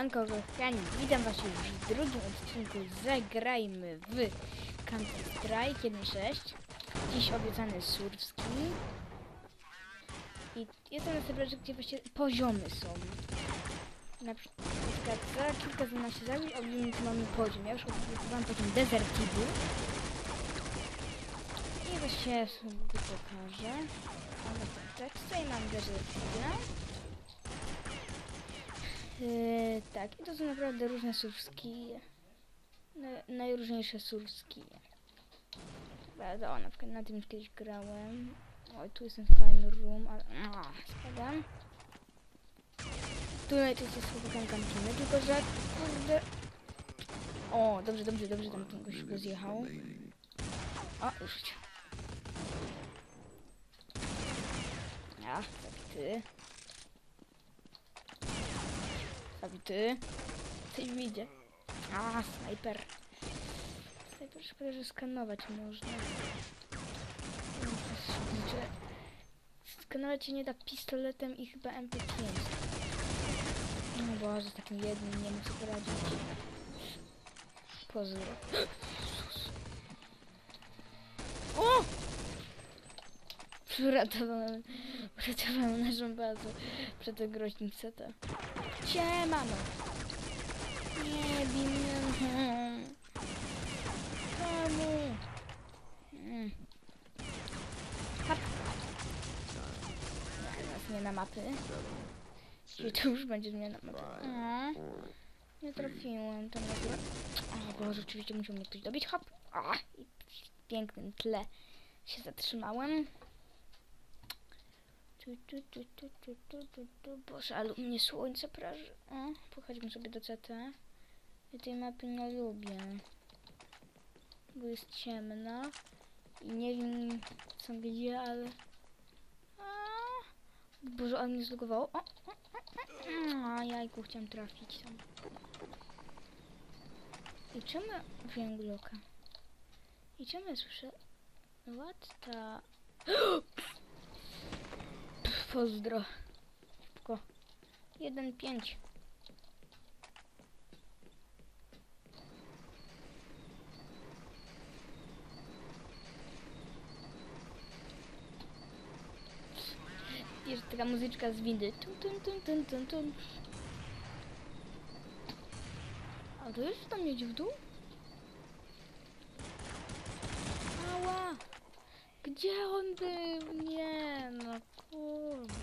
Siemanko kochani, witam was już w drugim odcinku Zagrajmy w Counter Strike 1.6 Dziś obiecany Surwski I jestem na serwerze, gdzie właśnie poziomy są. Na przykład za kilka z nas się zabić, obimy tu mamy poziom. Ja już opublikowałem poziom Desert Eagle I właśnie sobie pokażę tekst i mam Desert Eagle Yy, tak, i to są naprawdę różne surski. Na, najróżniejsze surski. Prawda, o, na przykład na tym już kiedyś grałem. Oj, tu jestem w fajny room, ale... A, spadam. Tu najczęściej chłopakiem kampimy, tylko że... Kurde... O, dobrze, dobrze, dobrze, tam gość go zjechał. O, już. Ja, tak ty. Zabity. Coś widzę. A, snajper. Snajper szkoda, że skanować można. No. Skanować się nie da pistoletem i chyba MP5. No Boże, z takim jednym nie sobie poradzić. Pozór. O! Uratowałem, uratowałem naszą bazę przed tą CT. Siemano. Nie bij mnie. Czemu? Mm. Hop. Zmiana mapy. I tu już będzie zmiana mapy. Nie trafiłem tam na górę. O Boże, oczywiście musiał mnie ktoś dobić. Hop. A, I w pięknym tle się zatrzymałem. Tu, tu, tu, tu, tu, tu, tu, tu. Boże, ale u mnie słońce praży. O, pochodźmy sobie do CT. Ja tej mapy nie lubię. Bo jest ciemno. I nie wiem co gdzie, ale... A, Boże, ale mnie zlogowało. O, o, o, o. Jajku, chciałam trafić tam. I czemu... Wiem Glocka. I czemu ja słyszę... What the... Pozdro. Szybko. 1-5. Jest taka muzyczka z windy. Tum, tum, tum, tum, tum, tum. A to jest tam mieć w dół? Ała! Gdzie on był? Nie, no kurde.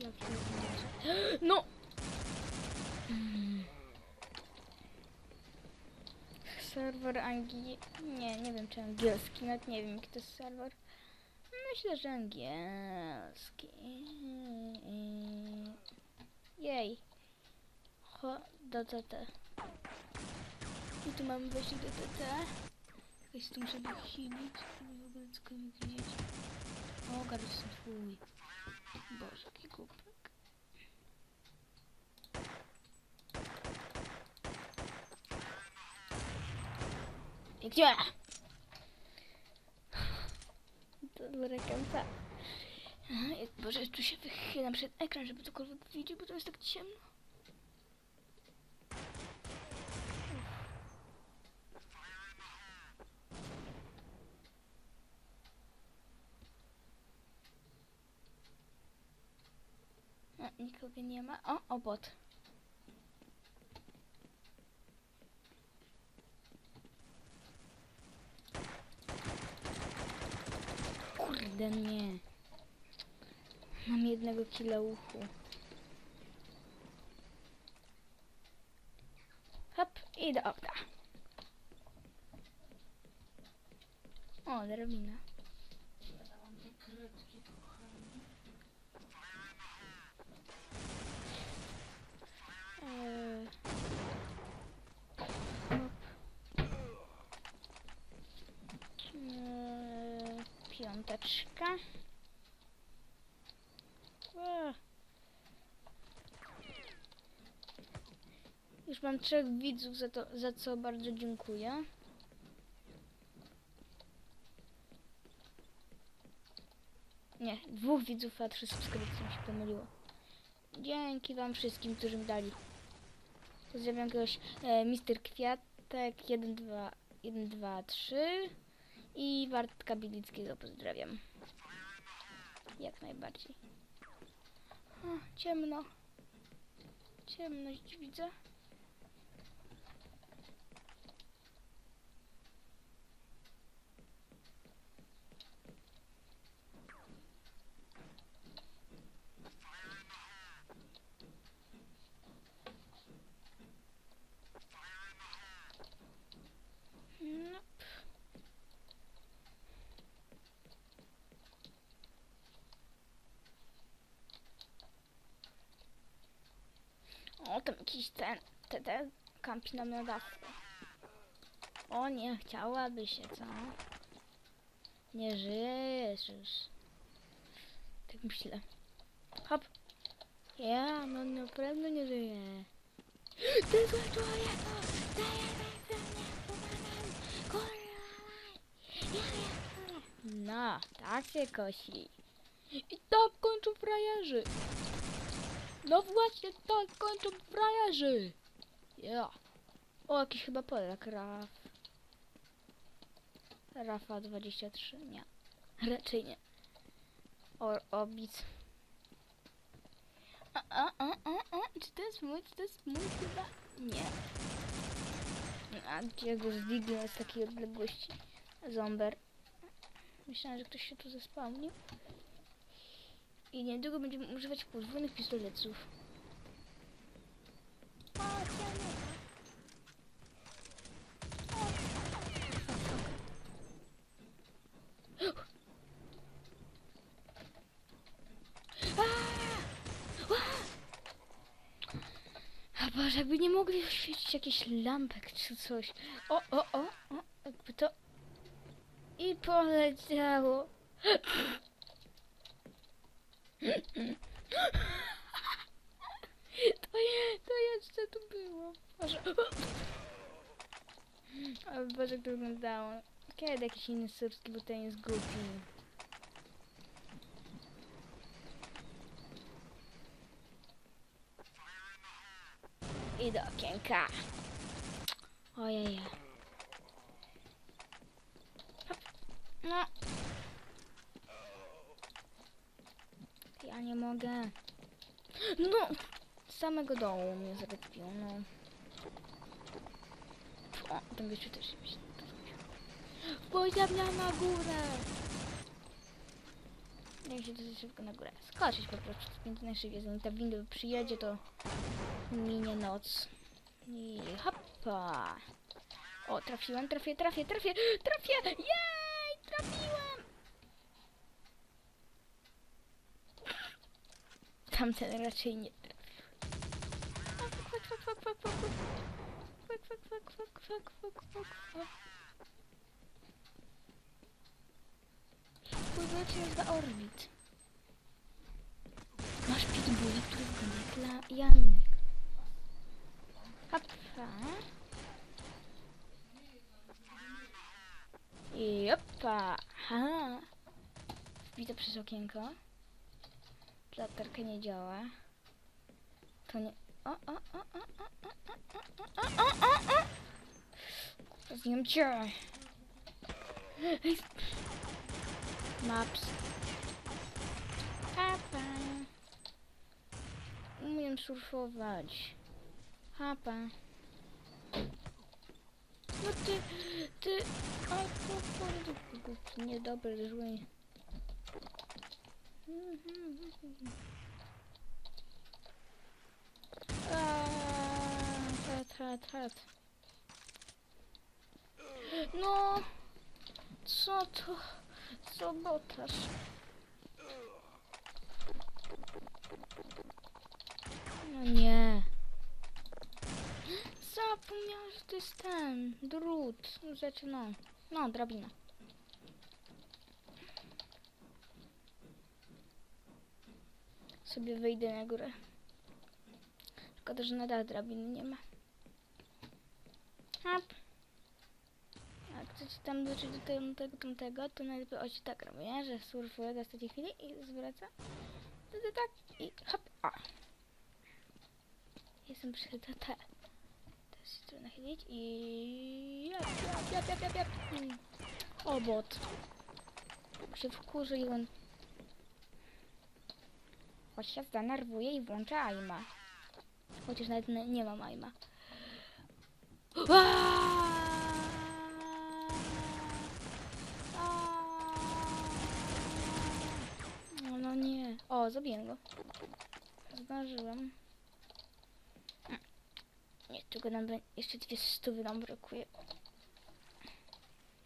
Ja pierdolę. No! Mm. Serwer angielski. Nie, nie wiem czy angielski, nawet nie wiem jaki to jest serwer. Myślę, że angielski. Jej. Ho, do TT. I tu mamy wejście do TT. Jakoś tu muszę wychylić, żeby w ogóle cokolwiek widzieć. O, garść twój. Boże, jaki głupek. I gdzie? Dobra kampa. Aha, jak Boże, tu się wychylam przed ekran, żeby cokolwiek widzieć, bo to jest tak ciemno. A, nikogo nie ma. O, obot. Kurde nie. Mam jednego killa uchu. Hop, i do okna. O, drabina. Piąteczka. Eee. Już mam trzech widzów, za, to, za co bardzo dziękuję. Nie, dwóch widzów, a trzy subskrypcje mi się pomyliło. Dzięki wam wszystkim, którzy mi dali. Pozdrawiam kogoś e, Mister Kwiatek 1, 2, 1, 2, 3 i Wartka Bilickiego pozdrawiam. Jak najbardziej. O, ciemno. Ciemność widzę. No. O, tam jakiś ten, ten, ten kampi na dachu. O nie, chciałaby się, co? Nie żyjesz już. Tak myślę. Hop. Ja, no na nie żyję. Ty zły człowieku! Zajebaj mnie, pomagaj! Kurwa! No, tak się kosi. I tak kończą frajerzy. No właśnie, tak kończą frajerzy. Ja. O, jakiś chyba Polak, Raf. Rafa 23, nie. Raczej nie. O, obic. A, a, a, a, a, czy to jest mój, czy to jest mój chyba? Nie. A gdzie go zdźgnę z takiej odległości? Zomber. Myślałem, że ktoś się tu zespałnił. I niedługo będziemy używać podwójnych pistoletów. O, ciemno. A Boże, jakby nie mogli oświecić jakichś lampek czy coś. O, o, o, o, jakby to... I poleciało. To, je, to jeszcze tu było. Boże. O Boże, jak to wyglądało. Kiedy jakiś inny serbski, bo ten jest głupi. I do okienka. Ojej. No. Ja nie mogę. No! Z samego dołu mnie zrespił, no. O, ten gościu też się Poziom na górę! Jak się dosyć szybko na górę. Skoczyć po prostu z piękniejszych zanim ta winda przyjedzie, to minie noc. I hoppa! O, trafiłem, trafię, trafię, trafię, trafię! Jej! tamten raczej nie. Wpływacie już za orbit. Masz pitbulla, którego nie dla Janek. Hopfa. I opa. Ha. Widzę przez okienko. Latarka nie działa. To nie... O, o, o, o, o, o, o, o, o, o, o, o. Zjem cię. Maps. Papa. Umiem surfować. Hapa. No ty, ty, a to bardzo głupi, niedobry, zły. Hat, hat, hat. No, co to? Sabotaż. No nie. Zapomniałam, że to jest ten drut. Rzeczy, no. No, drabina. Sobie wyjdę na górę. Szkoda, że na dach drabiny nie ma. Hop. A chcecie tam dotrzeć do tego, tego, tamtego, to najlepiej o się tak robię? Że surfuję do ostatniej chwili i zwraca. Wtedy tak i hop, a. Jestem przy TT. Teraz się trzeba nachylić i... Jap, jap, jap, jap, jap, jap. O, bot. Bo się wkurzy i on... Choć się zdenerwuje i włącza aima. Chociaż nawet nie, mam aima. No, no nie. O, zabiję go. Zdążyłem. Nie, tylko nam jeszcze dwie stówy nam brakuje.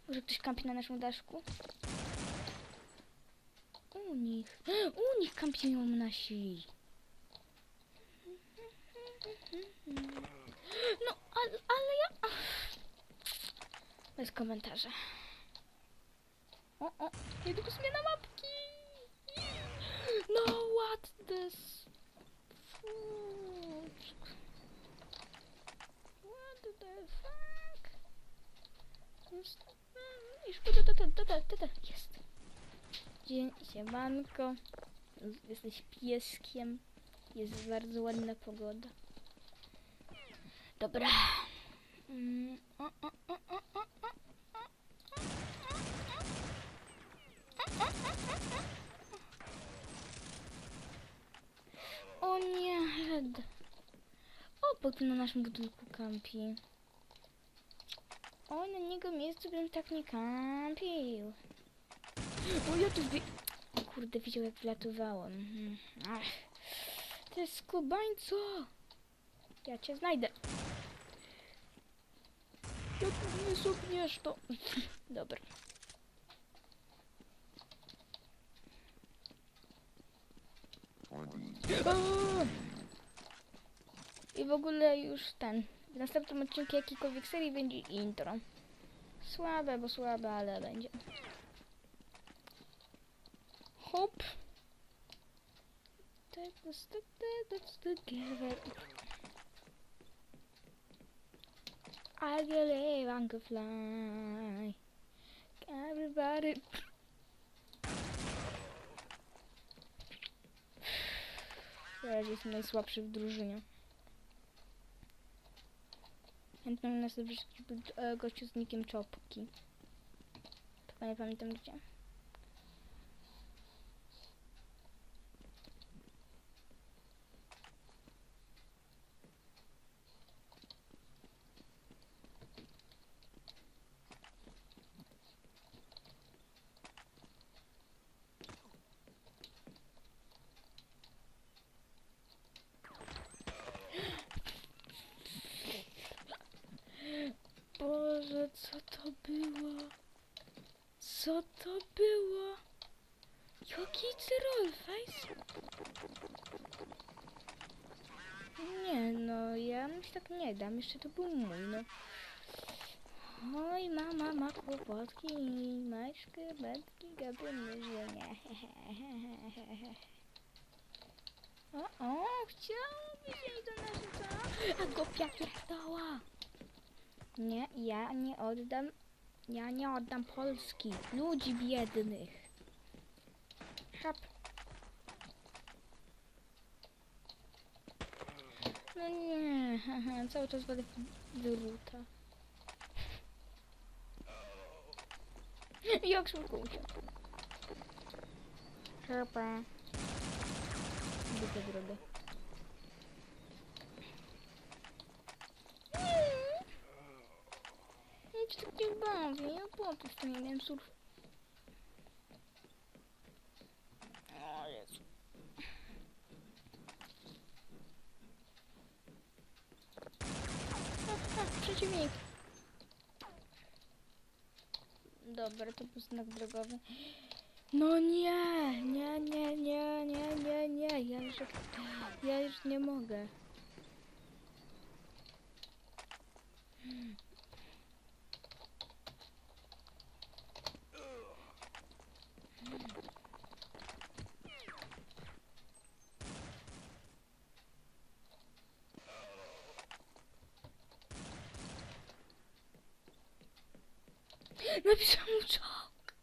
Może ktoś kampi na naszym daszku? U nich. U nich kampią nasi. No, ale, ale ja... Bez komentarza. O, o, niedługo zmiana mapki. No, what this... fuck? What the fuck? Mm, Już jest dzień, siemanko. Jesteś pieskiem. Jest bardzo ładna pogoda. Dobra. O, nie! O, bo tu na naszym budynku kampi. O, na niego miejscu bym tak nie kampił. O, ja tu wi... O kurde, widział jak wlatowałem. Mhm. Ach. Ty skubańco! Ja cię znajdę. Jak mnie zupniesz, to... Dobra. I w ogóle już ten. W następnym odcinku jakiejkolwiek serii będzie intro. Słabe, bo słabe, ale będzie. Hop. Take us together. I believe I can fly. Everybody. Teraz jestem najsłabszy w drużynie. Chętnie nas wrzucić e, gościu z nikiem czopki. Tylko nie pamiętam gdzie. Boże, co to było? Co to było? Jaki trollface? Nie no, ja mu się tak nie dam, jeszcze to był mój, no. Oj, mama ma kłopotki, ma szkrebetki, gabyny żyje. O, o, chciałoby się iść do nas, co? A głupia pierdoła! Nie, ja nie oddam. Ja nie oddam Polski. Ludzi biednych. Hop. No nie, cały czas będę wyruta. Jak szybko uciekł. Chyba. Głupia droga. Się tak nie bawię, ja po prostu nie wiem surf. O Jezu. Ha, ha, przeciwnik. Dobra, to był znak drogowy. No nie, nie, nie, nie, nie, nie, nie, ja już, ja już nie mogę. Napisałam mu czołg.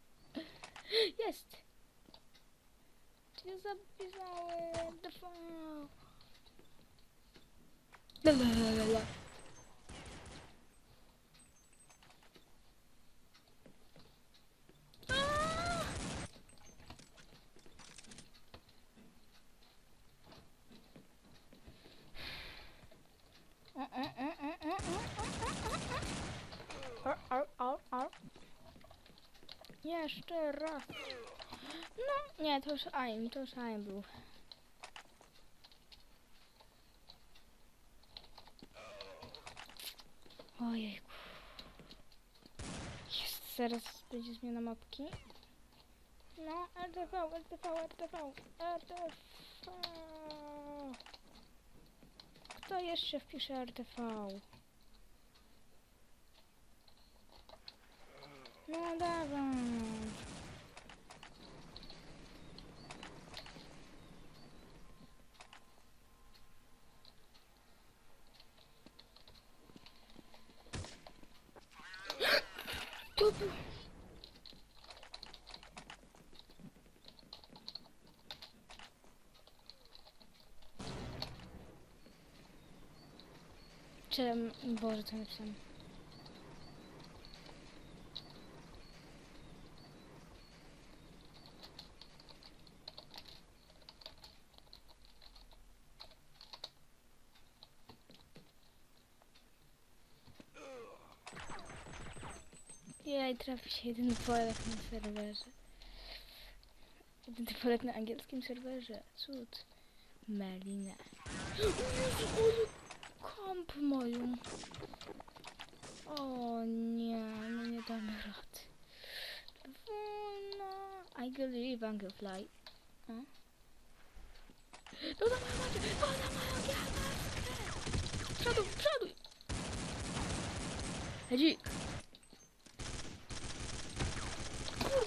Jest. Ja zapisałem. TV. La la la la nie, to już Aim, to już Aim był. Ojejku. Jest, zaraz będzie zmiana mapki. No, RTV, RTV, RTV, RTV. Kto jeszcze wpisze RTV? No dawaj. To. Boże, co napisałem? Jej, trafi się jeden Polak na serwerze. Jeden Polak na angielskim serwerze. Cud. Melina. Komp moją. O nie, no nie damy rady. Wolno. I believe I can fly. O? To za moją macie! To za moją gwiazdkę! Przoduj, przoduj! Hedzik!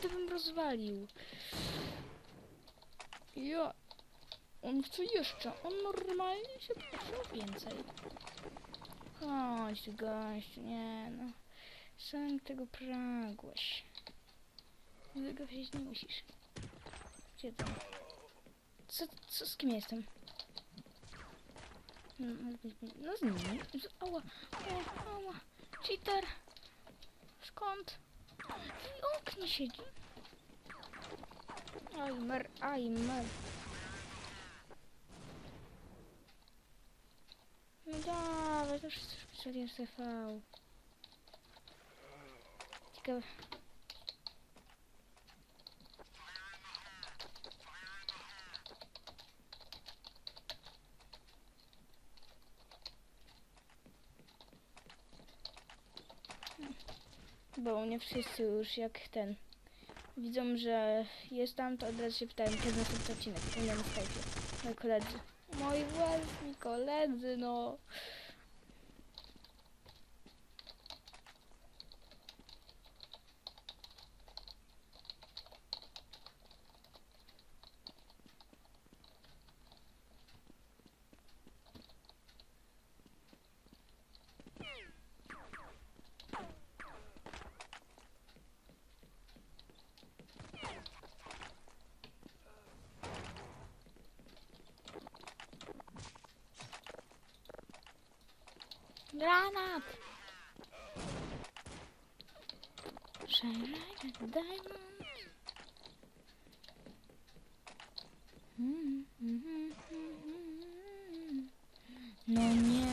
Kurde, bym rozwalił. Ja... On chce jeszcze. On normalnie się prosi o więcej. Chodź gościu. Nie no. Sam tego pragłeś. Wygapić nie musisz. Gdzie tam? Co, co z kim jestem? No, z nimi. Ała, ała, ała. Cheater. Skąd? W oknie siedzi. Aimer, aimer. No dawaj, to wszyscy pisali STV. Ciekawe. Bo nie wszyscy już jak ten widzą, że jest tam, to od razu się pytają, kiedy następny odcinek u mnie na. Moi koledzy. Moi własni koledzy, no. Granat! Shine diamond. Mm, mm, mm, mm. No nie.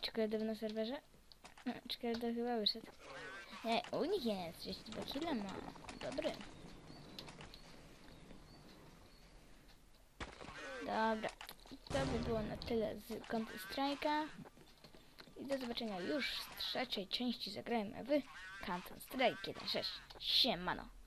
Czekaj, na serwerze? No, to chyba wyszedł. Nie, u nich jest 32 kile ma. Dobry. Dobra, to by było na tyle z Counter Strike'a. I do zobaczenia już w trzeciej części zagrajmy w Counter Strike 1.6. Siemano.